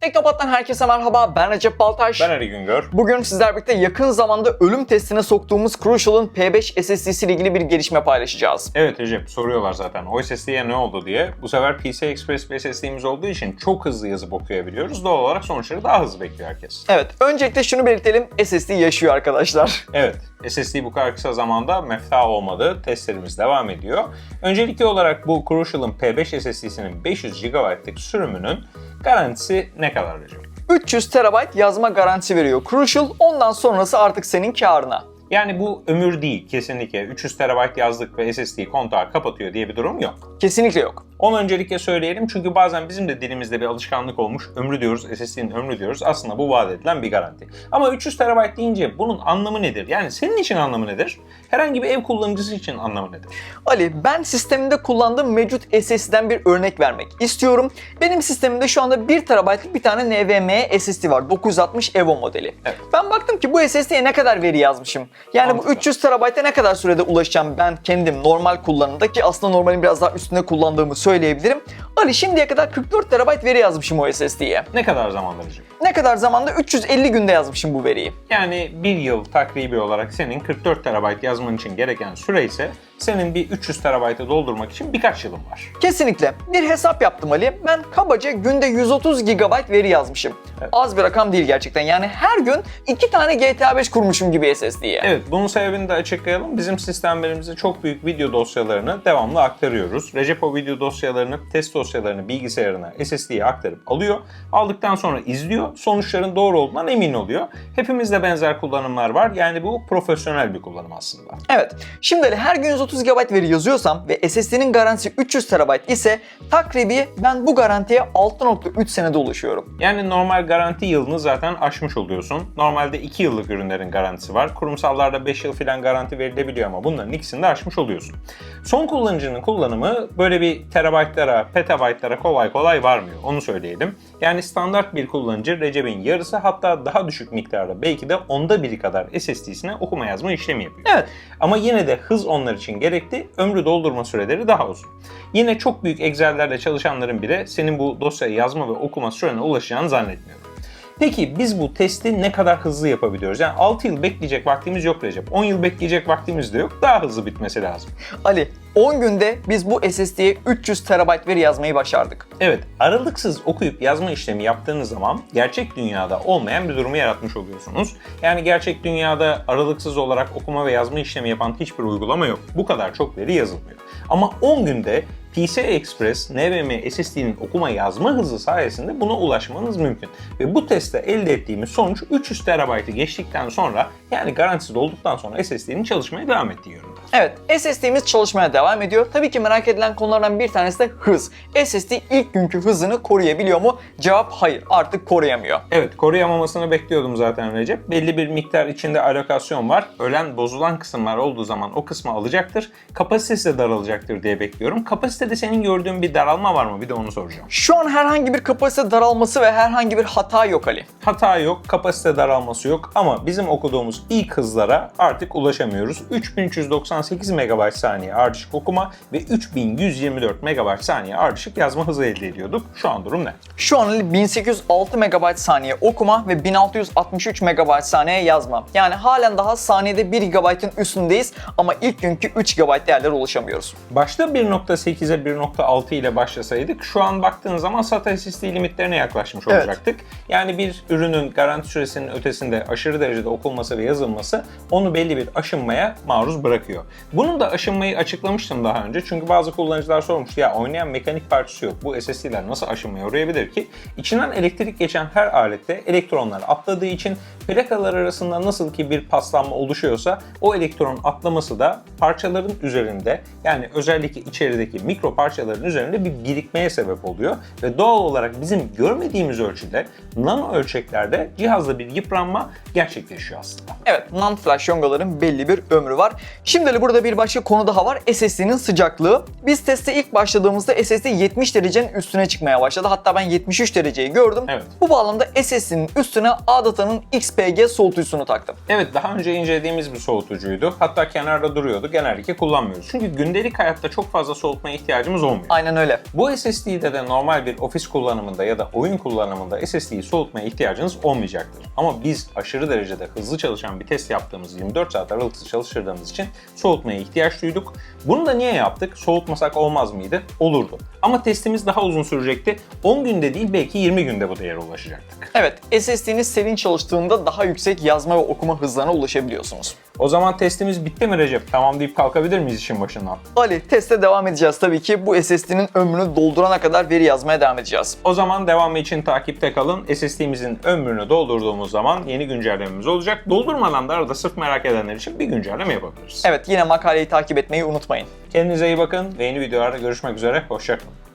Teknopat'tan herkese merhaba. Ben Recep Baltaş. Ben Ali Güngör. Bugün sizler birlikte yakın zamanda ölüm testine soktuğumuz Crucial'ın P5 SSD'si ile ilgili bir gelişme paylaşacağız. Evet Recep soruyorlar zaten o SSD'ye ne oldu diye. Bu sefer PCI Express bir SSD'miz olduğu için çok hızlı yazıp okuyabiliyoruz. Doğal olarak sonuçları daha hızlı bekliyor herkes. Evet, öncelikle şunu belirtelim. SSD yaşıyor arkadaşlar. Evet, SSD bu kadar kısa zamanda mefta olmadı. Testlerimiz devam ediyor. Öncelikli olarak bu Crucial'ın P5 SSD'sinin 500 GB'lık sürümünün garantisi ne kadar Recep? 300 TB yazma garantisi veriyor Crucial. Ondan sonrası artık senin karına. Yani bu ömür değil kesinlikle. 300 TB yazdık ve SSD kontağı kapatıyor diye bir durum yok. Kesinlikle yok. Onu öncelikle söyleyelim çünkü bazen bizim de dilimizde bir alışkanlık olmuş. Ömrü diyoruz, SSD'nin ömrü diyoruz. Aslında bu vaat edilen bir garanti. Ama 300 TB deyince bunun anlamı nedir? Yani senin için anlamı nedir? Herhangi bir ev kullanıcısı için anlamı nedir? Ali, ben sistemimde kullandığım mevcut SSD'den bir örnek vermek istiyorum. Benim sistemimde şu anda 1 TB'lık bir tane NVMe SSD var. 960 Evo modeli. Evet. Ben baktım ki bu SSD'ye ne kadar veri yazmışım. Yani bu Mantıklı. 300 TB'e ne kadar sürede ulaşacağım ben kendim normal kullanımda ki aslında normalin biraz daha üstünde kullandığımı söyleyebilirim. Ali şimdiye kadar 44 TB veri yazmışım o SSD'ye. Ne kadar zaman Recep? Ne kadar zamanda? 350 günde yazmışım bu veriyi. Yani bir yıl takribi olarak senin 44 TB yazman için gereken süre ise senin bir 300 TB'ı doldurmak için birkaç yılın var. Kesinlikle. Bir hesap yaptım Ali. Ben kabaca günde 130 GB veri yazmışım. Evet. Az bir rakam değil gerçekten. Yani her gün iki tane GTA 5 kurmuşum gibi SSD'ye. Evet, bunun sebebini de açıklayalım. Bizim sistemlerimizde çok büyük video dosyalarını devamlı aktarıyoruz. Recep o video dosyalarını, test dosyalarını bilgisayarına, SSD'ye aktarıp alıyor. Aldıktan sonra izliyor. Sonuçların doğru olduğundan emin oluyor. Hepimizde benzer kullanımlar var. Yani bu profesyonel bir kullanım aslında. Evet. Şimdi Ali her gün 130 GB veri yazıyorsam ve SSD'nin garantisi 300 TB ise takribi ben bu garantiye 6.3 senede ulaşıyorum. Yani normal garanti yılını zaten aşmış oluyorsun. Normalde 2 yıllık ürünlerin garantisi var. Kurumsallarda 5 yıl falan garanti verilebiliyor ama bunların ikisini de aşmış oluyorsun. Son kullanıcının kullanımı böyle bir terabaytlara, petabaytlara kolay kolay varmıyor. Onu söyleyelim. Yani standart bir kullanıcı Recep'in yarısı hatta daha düşük miktarda belki de onda biri kadar SSD'sine okuma yazma işlemi yapıyor. Evet. Ama yine de hız onlar için gerekli, ömrü doldurma süreleri daha uzun. Yine çok büyük Excel'lerle çalışanların bile senin bu dosyayı yazma ve okuma sürene ulaşacağını zannetmiyorum. Peki biz bu testi ne kadar hızlı yapabiliyoruz? Yani 6 yıl bekleyecek vaktimiz yok Recep. 10 yıl bekleyecek vaktimiz de yok. Daha hızlı bitmesi lazım. Ali 10 günde biz bu SSD'ye 300 TB veri yazmayı başardık. Evet, aralıksız okuyup yazma işlemi yaptığınız zaman gerçek dünyada olmayan bir durumu yaratmış oluyorsunuz. Yani gerçek dünyada aralıksız olarak okuma ve yazma işlemi yapan hiçbir uygulama yok. Bu kadar çok veri yazılmıyor. Ama 10 günde PCI Express, NVMe SSD'nin okuma yazma hızı sayesinde buna ulaşmanız mümkün. Ve bu testte elde ettiğimiz sonuç 300 TB'ı geçtikten sonra yani garantisi dolduktan sonra SSD'nin çalışmaya devam ettiği yönünde. Evet, SSD'miz çalışmaya devam ediyor. Tabii ki merak edilen konulardan bir tanesi de hız. SSD ilk günkü hızını koruyabiliyor mu? Cevap hayır, artık koruyamıyor. Evet koruyamamasını bekliyordum zaten Recep. Belli bir miktar içinde alokasyon var. Ölen bozulan kısımlar olduğu zaman o kısmı alacaktır. Kapasitesi de daralacaktır diye bekliyorum. Kapasitede senin gördüğün bir daralma var mı? Bir de onu soracağım. Şu an herhangi bir kapasite daralması ve herhangi bir hata yok Ali. Hata yok, kapasite daralması yok ama bizim okuduğumuz ilk hızlara artık ulaşamıyoruz. 3398 MB saniye ardışık okuma ve 3124 MB saniye ardışık yazma hızı elde ediyorduk. Şu an durum ne? Şu an Ali 1806 MB saniye okuma ve 1663 MB saniye yazma. Yani halen daha saniyede 1 GB'ın üstündeyiz ama ilk günkü 3 GB değerlere ulaşamıyoruz. Başta 1.8'e 1.6 ile başlasaydık şu an baktığın zaman SATA SSD limitlerine yaklaşmış Evet. olacaktık. Yani bir ürünün garanti süresinin ötesinde aşırı derecede okunması ve yazılması onu belli bir aşınmaya maruz bırakıyor. Bunun da aşınmayı açıklamıştım daha önce. Çünkü bazı kullanıcılar sormuştu ya oynayan mekanik parçası yok. Bu SSD'ler nasıl aşınmaya uğrayabilir ki? İçinden elektrik geçen her alette elektronlar atladığı için plakalar arasında nasıl ki bir paslanma oluşuyorsa o elektron atlaması da parçaların üzerinde yani özellikle içerideki mikro parçaların üzerinde bir birikmeye sebep oluyor ve doğal olarak bizim görmediğimiz ölçüde nano ölçeklerde cihazda bir yıpranma gerçekleşiyor aslında. Evet, non-flash yongaların belli bir ömrü var. Şimdi Ali burada bir başka konu daha var. SSD'nin sıcaklığı. Biz teste ilk başladığımızda SSD 70 derecenin üstüne çıkmaya başladı. Hatta ben 73 dereceyi gördüm. Evet. Bu bağlamda SSD'nin üstüne Adata'nın XPG soğutucusunu taktım. Evet daha önce incelediğimiz bir soğutucuydu. Hatta kenarda duruyordu. Genellikle kullanmıyoruz. Çünkü gündelik hayatta çok fazla soğutmaya ihtiyacımız ihtiyacımız olmuyor. Aynen öyle. Bu SSD'de de normal bir ofis kullanımında ya da oyun kullanımında SSD'yi soğutmaya ihtiyacınız olmayacaktır. Ama biz aşırı derecede hızlı çalışan bir test yaptığımız 24 saat aralıksız çalıştırdığımız için soğutmaya ihtiyaç duyduk. Bunu da niye yaptık? Soğutmasak olmaz mıydı? Olurdu. Ama testimiz daha uzun sürecekti. 10 günde değil belki 20 günde bu değere ulaşacaktık. Evet, SSD'niz serin çalıştığında daha yüksek yazma ve okuma hızlarına ulaşabiliyorsunuz. O zaman testimiz bitti mi Recep? Tamam deyip kalkabilir miyiz işin başından? Ali, teste devam edeceğiz tabii ki. Bu SSD'nin ömrünü doldurana kadar veri yazmaya devam edeceğiz. O zaman devamı için takipte kalın. SSD'mizin ömrünü doldurduğumuz zaman yeni güncellememiz olacak. Doldurmadan da arada sırf merak edenler için bir güncelleme yapabiliriz. Evet, yine makaleyi takip etmeyi unutmayın. Kendinize iyi bakın ve yeni videolarda görüşmek üzere. Hoşçakalın.